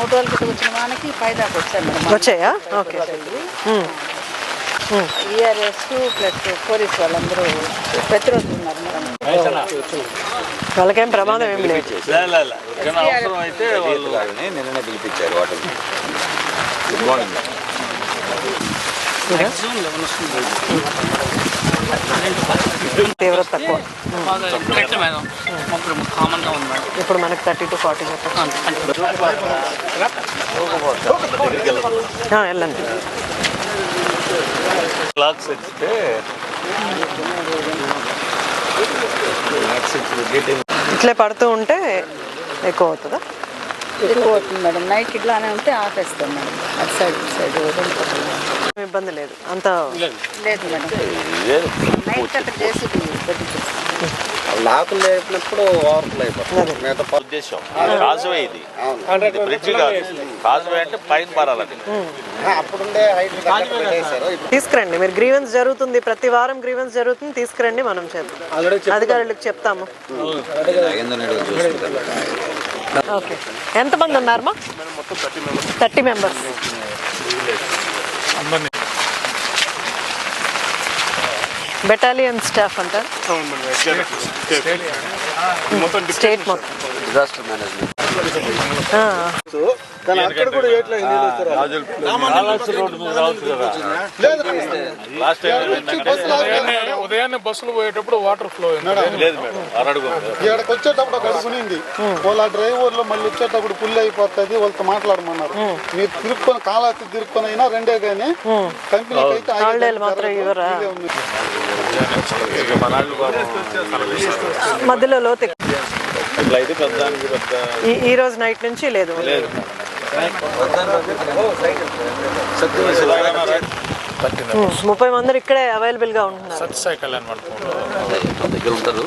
మూడు రోజుల క్రితం వచ్చిన వానకి పై దాకా వచ్చాను మేడం. వచ్చాయా? ఓకే. ఈఆర్ఎస్ ప్లస్ పోలీస్ వాళ్ళందరూ ప్రతిరోజు ఉన్నారు మేడం. వాళ్ళకేం ప్రమాదం ఏం లేదు. లే, లే, లే. ఏదైనా అవసరం అయితే నిన్ననే పిలిపించారు వాటర్ గుడ్ మార్నింగ్ తీవ్రత తక్కువ. ఇప్పుడు మనకి థర్టీ టు ఫార్టీ వెళ్ళండి. క్లాక్స్ ఎత్తితే ఇట్లే పడుతూ ఉంటే ఎక్కువ అవుతుందా? ఎక్కువ అవుతుంది మేడం. నైట్ ఇట్లానే ఉంటే ఆపేస్తాం మేడం. అటు సైడ్ ఇటు సైడ్ ఇబ్బంది లేదు. అంత లేదు మేడం. నైట్ అక్కడ చేసి పెట్టించేస్తాం లాకులు లేపినప్పుడు ఓవర్ఫ్లో అయిపోతుంది. మిగతా ప- ఉద్దేశం. కాజువే ఇది. ఇది బ్రిడ్జ్ కాదు. కాజువే అంటే పైన పారాలని అప్పుడుండే హైట్ పెట్టేశారు. ఇప్పుడు తీసుకురండి. మీరు గ్రీవెన్స్ జరుగుతుంది. ప్రతి వారం గ్రీవెన్స్ జరుగుతుంది. తీసుకురండి. మనం చేద్దాం. అధికారులకు చెప్తాము. ఓకే. ఎంతమంది ఉన్నారమ్మా థర్టీ మెంబర్స్. బెటాలియన్ స్టాఫ్ అంటారు. స్టేట్ మొత్తం డిజాస్టర్ మేనేజ్మెంట్. ఆ, కాలాస్ రోడ్డు మీద రావచ్చు కదా. లాస్ట్ టైం ఏమైందంటే ఉదయాన్నే బస్సులు పోయేటప్పుడు వాటర్ ఫ్లో ఇక్కడికి వచ్చేటప్పుడు ఒక అడుగునింది వాళ్ళ డ్రైవర్లు మళ్ళీ వచ్చేటప్పుడు ఫుల్ అయిపోతుంది వాళ్ళతో మాట్లాడమన్నారు. మీరు తిరుక్కొని కాలాస్తి తిరుక్కొని అయినా రెండే కానీ కంపెనీకి అయితే మధ్యలో లోతు ఈ రోజు నైట్ నుంచి లేదు. ముప్పై మంది ఇక్కడే అవైలబుల్గా ఉంటున్నారు. దగ్గర ఉంటారు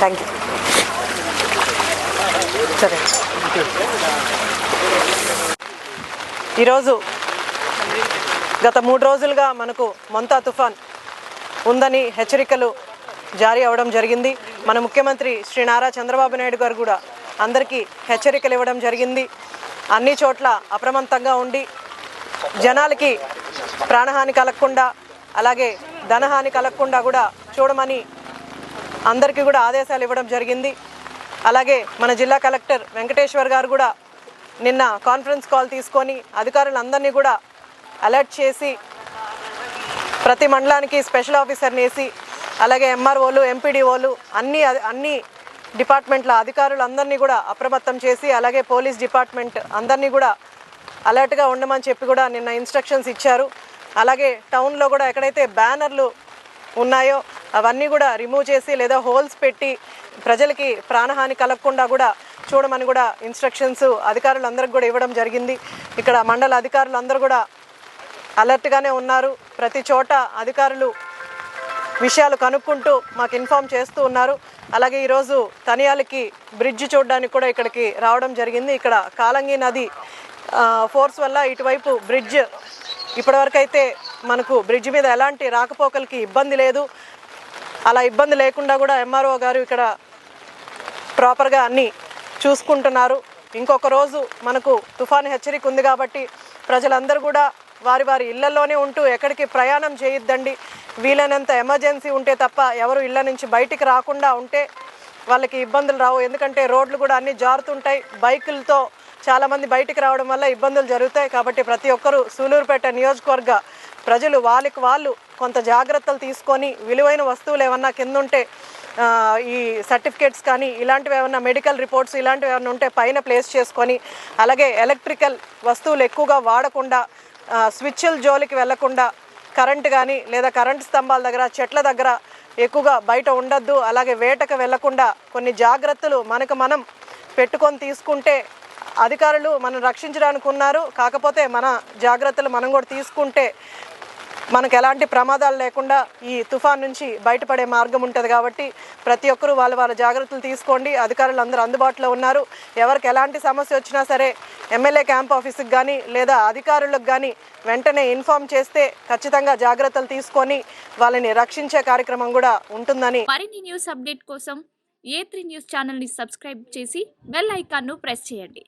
థ్యాంక్ యూ సరే. ఈరోజు గత మూడు రోజులుగా మనకు మొంతా తుఫాన్ ఉందని హెచ్చరికలు జారీ అవ్వడం జరిగింది. మన ముఖ్యమంత్రి శ్రీ నారా చంద్రబాబు నాయుడు గారు కూడా అందరికీ హెచ్చరికలు ఇవ్వడం జరిగింది. అన్ని చోట్ల అప్రమత్తంగా ఉండి జనాలకి ప్రాణహాని కలగకుండా అలాగే ధనహాని కలగకుండా కూడా చూడమని అందరికీ కూడా ఆదేశాలు ఇవ్వడం జరిగింది. అలాగే మన జిల్లా కలెక్టర్ వెంకటేశ్వర్ గారు కూడా నిన్న కాన్ఫరెన్స్ కాల్ తీసుకొని అధికారులందరినీ కూడా అలర్ట్ చేసి ప్రతి మండలానికి స్పెషల్ ఆఫీసర్ని వేసి అలాగే ఎంఆర్ఓలు ఎంపీడీఓలు అన్ని అన్ని డిపార్ట్మెంట్ల అధికారులు అందరినీ కూడా అప్రమత్తం చేసి అలాగే పోలీస్ డిపార్ట్మెంట్ అందరినీ కూడా అలర్ట్గా ఉండమని చెప్పి కూడా నిన్న ఇన్స్ట్రక్షన్స్ ఇచ్చారు. అలాగే టౌన్లో కూడా ఎక్కడైతే బ్యానర్లు ఉన్నాయో అవన్నీ కూడా రిమూవ్ చేసి లేదా హోల్స్ పెట్టి ప్రజలకి ప్రాణహాని కలగకుండా కూడా చూడమని కూడా ఇన్స్ట్రక్షన్స్ అధికారులందరికీ కూడా ఇవ్వడం జరిగింది. ఇక్కడ మండల అధికారులందరూ కూడా అలర్ట్గానే ఉన్నారు. ప్రతి చోట అధికారులు విషయాలు కనుక్కుంటూ మాకు ఇన్ఫామ్ చేస్తూ ఉన్నారు. అలాగే ఈరోజు తనియాలకి బ్రిడ్జ్ చూడడానికి కూడా ఇక్కడికి రావడం జరిగింది. ఇక్కడ కాలంగి నది ఫోర్స్ వల్ల ఇటువైపు బ్రిడ్జ్ ఇప్పటివరకు అయితే మనకు బ్రిడ్జ్ మీద ఎలాంటి రాకపోకలకి ఇబ్బంది లేదు. అలా ఇబ్బంది లేకుండా కూడా ఎంఆర్ఓ గారు ఇక్కడ ప్రాపర్గా అన్నీ చూసుకుంటున్నారు. ఇంకొక రోజు మనకు తుఫాను హెచ్చరిక ఉంది కాబట్టి ప్రజలందరూ కూడా వారి వారి ఇళ్ళలోనే ఉంటూ ఎక్కడికి ప్రయాణం చేయొద్దండి. వీలైనంత ఎమర్జెన్సీ ఉంటే తప్ప ఎవరు ఇళ్ళ నుంచి బయటికి రాకుండా ఉంటే వాళ్ళకి ఇబ్బందులు రావు. ఎందుకంటే రోడ్లు కూడా అన్నీ జారుతుంటాయి. బైకులతో చాలామంది బయటికి రావడం వల్ల ఇబ్బందులు జరుగుతాయి. కాబట్టి ప్రతి ఒక్కరూ సూలూరుపేట నియోజకవర్గ ప్రజలు వాళ్ళకి వాళ్ళు కొంత జాగ్రత్తలు తీసుకొని విలువైన వస్తువులు ఏమన్నా కింద ఉంటే ఈ సర్టిఫికేట్స్ కానీ ఇలాంటివి ఏమన్నా మెడికల్ రిపోర్ట్స్ ఇలాంటివి ఏమైనా ఉంటే పైన ప్లేస్ చేసుకొని అలాగే ఎలక్ట్రికల్ వస్తువులు ఎక్కువగా వాడకుండా స్విచ్ల జోలికి వెళ్ళకుండా కరెంట్ కానీ లేదా కరెంట్ స్తంభాల దగ్గర చెట్ల దగ్గర ఎక్కువగా బయట ఉండొద్దు. అలాగే వేటకు వెళ్ళకుండా కొన్ని జాగ్రత్తలు మనకు మనం పెట్టుకొని తీసుకుంటే అధికారులు మనం రక్షించడానికి ఉన్నారు. కాకపోతే మన జాగ్రత్తలు మనం కూడా తీసుకుంటే మనకు ఎలాంటి ప్రమాదాలు లేకుండా ఈ తుఫాన్ నుంచి బయటపడే మార్గం ఉంటుంది కాబట్టి ప్రతి ఒక్కరూ వాళ్ళ వాళ్ళ జాగ్రత్తలు తీసుకోండి. అధికారులు అందరూ అందుబాటులో ఉన్నారు. ఎవరికి ఎలాంటి సమస్య వచ్చినా సరే ఎమ్మెల్యే క్యాంప్ ఆఫీస్కి కానీ లేదా అధికారులకు కానీ వెంటనే ఇన్ఫామ్ చేస్తే ఖచ్చితంగా జాగ్రత్తలు తీసుకొని వాళ్ళని రక్షించే కార్యక్రమం కూడా ఉంటుందని మరిన్ని న్యూస్ అప్డేట్ కోసం ఏ త్రీ న్యూస్ ఛానల్ని సబ్స్క్రైబ్ చేసి బెల్ ఐకాన్ను ప్రెస్ చేయండి.